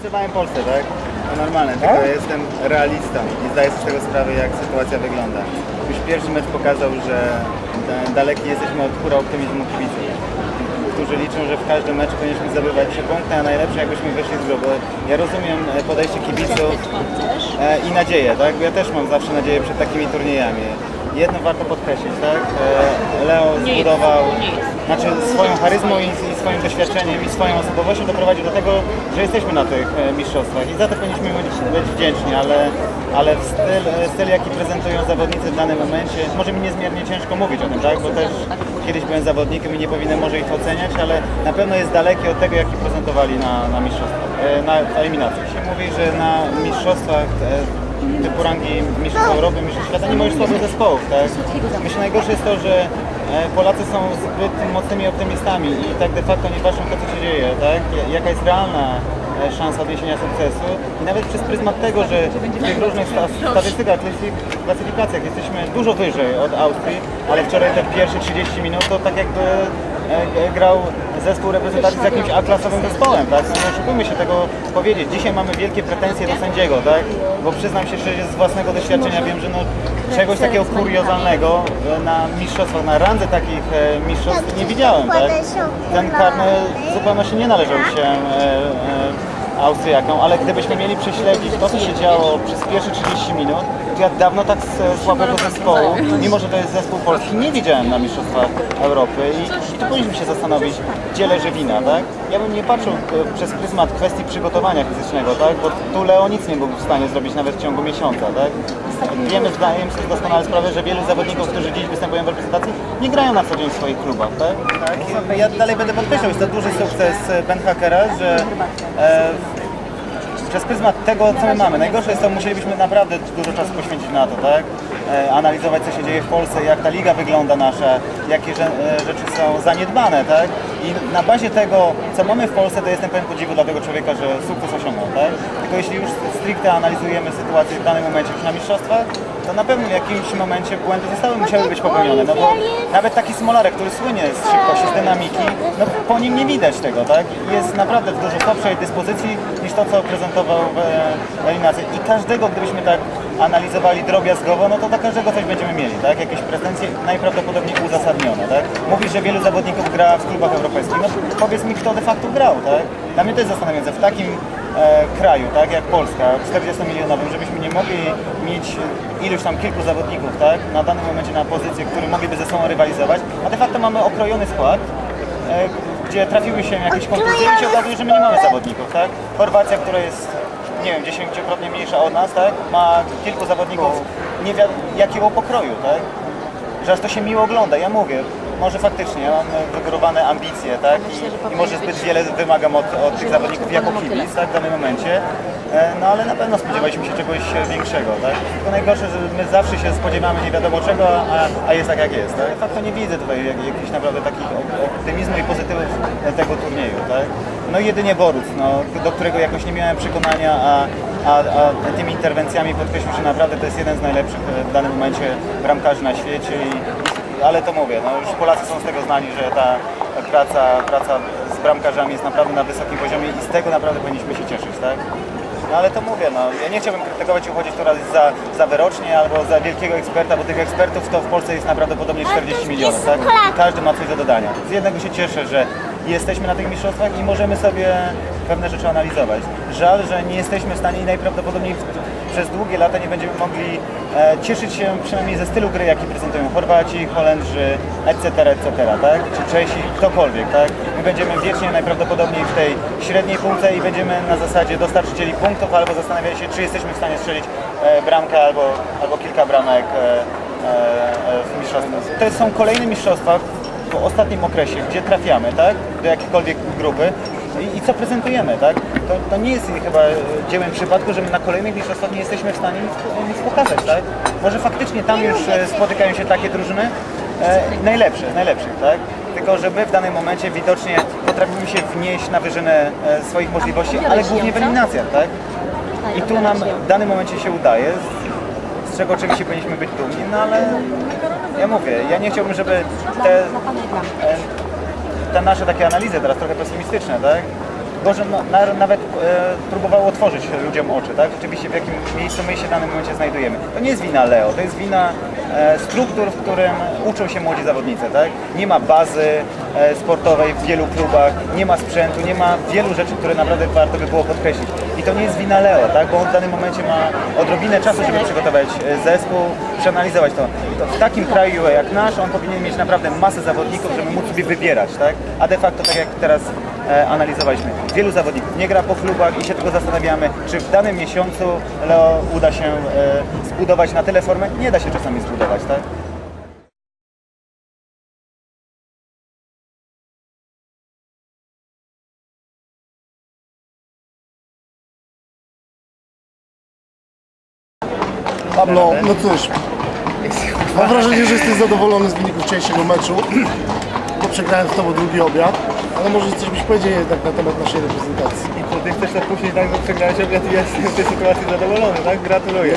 Kibicowałem Polsce, tak? To normalne, tylko ja jestem realistą i zdaję sobie z tego sprawę, jak sytuacja wygląda. Już pierwszy mecz pokazał, że da- daleki jesteśmy od hura optymizmu kibiców, którzy liczą, że w każdym meczu powinniśmy zdobywać trzy punkty, a najlepsze jakbyśmy wyszli z gruby. Ja rozumiem e, podejście kibiców e, i nadzieję, tak? Bo Ja też mam zawsze nadzieję przed takimi turniejami. Jedno warto podkreślić, tak? E, Leo zbudował znaczy swoją charyzmą i, swoim doświadczeniem i swoją osobowością doprowadził do tego, że jesteśmy na tych e, mistrzostwach i za to powinniśmy być, być wdzięczni, ale, ale w styl, e, styl, jaki prezentują zawodnicy w danym momencie, może mi niezmiernie ciężko mówić o tym, tak? Bo też kiedyś byłem zawodnikiem i nie powinienem może ich oceniać, ale na pewno jest daleki od tego, jaki prezentowali na, na mistrzostwach, na eliminacji. Się mówi, że na mistrzostwach typu rangi mistrzostw Europy, mistrzostw świata nie już słabych zespołów, tak? Myślę, najgorsze jest to, że e, Polacy są zbyt mocnymi optymistami i tak de facto nie patrzą co się dzieje, tak? Ja- Jaka jest realna e, szansa odniesienia sukcesu i nawet przez pryzmat tego, że w tych różnych sta- statystykach, klasyfik- klasyfikacjach jesteśmy dużo wyżej od Austrii, ale wczoraj te pierwsze 30 minut to tak jakby grał zespół reprezentacji z jakimś A-klasowym zespołem, tak? Nie oszukujmy się tego powiedzieć. Dzisiaj mamy wielkie pretensje do sędziego, tak? Bo przyznam się szczerze z własnego doświadczenia wiem, że no, czegoś takiego kuriozalnego e, na mistrzostwach, na randze takich e, mistrzostw nie widziałem, tak? Ten karny w zupełności nie należał się e, e, Austriakom, ale gdybyśmy mieli prześledzić to, co się działo przez pierwsze 30 minut, ja dawno tak słabego zespołu, mimo że to jest zespół polski, nie widziałem na Mistrzostwach Europy i, i tu powinniśmy się zastanowić, gdzie leży wina, tak? Ja bym nie patrzył e, przez pryzmat kwestii przygotowania fizycznego, tak? Bo tu Leo nic nie był w stanie zrobić nawet w ciągu miesiąca, tak? Wiemy, zdajemy sobie doskonale sprawę, że wielu zawodników, którzy dziś występują w reprezentacji, nie grają na co dzień w swoich klubach, tak? tak. Ja dalej będę podkreślał, jest to duży sukces e, Ben Hackera, że e, przez pryzmat tego, co my mamy. Najgorsze jest to, musielibyśmy naprawdę dużo czasu poświęcić na to, tak? E, analizować, co się dzieje w Polsce, jak ta liga wygląda nasza, jakie e, rzeczy są zaniedbane, tak? I na bazie tego, co mamy w Polsce, to jestem pełen podziwu dla tego człowieka, że sukces osiągnął, tak? Tylko jeśli już stricte analizujemy sytuację w danym momencie już na mistrzostwach, to na pewno w jakimś momencie błędy zostały musiały być popełnione, no bo nawet taki Smolarek, który słynie z szybkości, z dynamiki, no po nim nie widać tego, tak? Jest naprawdę w dużo słabszej dyspozycji niż to, co prezentował w e, eliminacji. I każdego, gdybyśmy tak analizowali drobiazgowo, no to dla każdego coś będziemy mieli, tak? Jakieś pretensje najprawdopodobniej uzasadnione, tak? Mówisz, że wielu zawodników gra w klubach europejskich, no powiedz mi, kto de facto grał, tak? Dla mnie to jest zastanawiające. W takim e, kraju, tak jak Polska, 40-milionowym, żebyśmy nie mogli mieć iluś tam kilku zawodników, tak, na danym momencie na pozycję, które mogliby ze sobą rywalizować, a de facto mamy okrojony skład, e, gdzie trafiły się jakieś kontuzje i się okazuje, że my nie mamy zawodników, tak. Chorwacja, która jest, nie wiem, dziesięciokrotnie mniejsza od nas, tak, ma kilku zawodników nie wiadomo jakiego pokroju, tak? Że aż to się miło ogląda. Ja mówię, może faktycznie ja mam wygórowane ambicje, tak? I, i może zbyt wiele wymagam od, od tych zawodników jako kibic, tak? W danym momencie. E, No ale na pewno spodziewaliśmy się czegoś większego, tak? Tylko najgorsze, że my zawsze się spodziewamy nie wiadomo czego, a, a jest tak jak jest, tak? De facto nie widzę tutaj jak, jakichś naprawdę takich op- optymizmu i pozytywów tego turnieju, tak? No i jedynie Boruc, no, do którego jakoś nie miałem przekonania, a, a, a tymi interwencjami podkreślił, że naprawdę to jest jeden z najlepszych e, w danym momencie bramkarzy na świecie i, ale to mówię, no już Polacy są z tego znani, że ta praca, praca z bramkarzami jest naprawdę na wysokim poziomie i z tego naprawdę powinniśmy się cieszyć, tak? No ale to mówię, no ja nie chciałbym krytykować i uchodzić teraz za, za wyrocznie albo za wielkiego eksperta, bo tych ekspertów to w Polsce jest naprawdę 40 milionów, tak? I każdy ma coś do dodania. Z jednego się cieszę, że jesteśmy na tych mistrzostwach i możemy sobie pewne rzeczy analizować. Żal, że nie jesteśmy w stanie i najprawdopodobniej przez długie lata nie będziemy mogli e, cieszyć się przynajmniej ze stylu gry, jaki prezentują Chorwaci, Holendrzy, etc., etc., tak? Czy Czesi, ktokolwiek, tak? My będziemy wiecznie najprawdopodobniej w tej średniej półce i będziemy na zasadzie dostarczycieli punktów albo zastanawiali się, czy jesteśmy w stanie strzelić e, bramkę albo, albo kilka bramek e, e, e, w mistrzostwach. To są kolejne mistrzostwa w ostatnim okresie, gdzie trafiamy, tak? Do jakiejkolwiek grupy. I, I co prezentujemy, tak? To, to nie jest chyba e, dziełem przypadku, że my na kolejnych mistrzostwach nie jesteśmy w stanie nic, nic pokazać, tak? Może faktycznie tam już e, spotykają się takie drużyny e, najlepsze, najlepszych, tak? Tylko, że my w danym momencie widocznie potrafimy się wnieść na wyżynę e, swoich możliwości, ale głównie w eliminacjach, tak? I tu nam w danym momencie się udaje, z, czego oczywiście powinniśmy być dumni, no ale ja mówię, ja nie chciałbym, żeby te, e, te nasze takie analizy teraz trochę pesymistyczne, tak? Może na, na, nawet e, próbował otworzyć ludziom oczy, tak? Rzeczywiście w jakim miejscu my się w danym momencie znajdujemy. To nie jest wina Leo, to jest wina e, struktur, w którym uczą się młodzi zawodnicy, tak? Nie ma bazy e, sportowej w wielu klubach, nie ma sprzętu, nie ma wielu rzeczy, które naprawdę warto by było podkreślić. I to nie jest wina Leo, tak? Bo on w danym momencie ma odrobinę czasu, żeby przygotować e, zespół, przeanalizować to. to. W takim kraju jak nasz, on powinien mieć naprawdę masę zawodników, żeby móc sobie wybierać, tak? A de facto, tak jak teraz e, analizowaliśmy, wielu zawodników nie gra po klubach i się tylko zastanawiamy, czy w danym miesiącu Leo uda się e, zbudować na tyle formę. Nie da się czasami zbudować, tak? Pablo, no cóż, mam wrażenie, że jesteś zadowolony z wyniku wczorajszego meczu, bo przegrałem z Tobą drugi obiad, ale może coś byś powiedział jednak na temat naszej reprezentacji. I co, ty chcesz to później tak, że przegrałeś obiad i jestem w tej sytuacji zadowolony, tak? Gratuluję.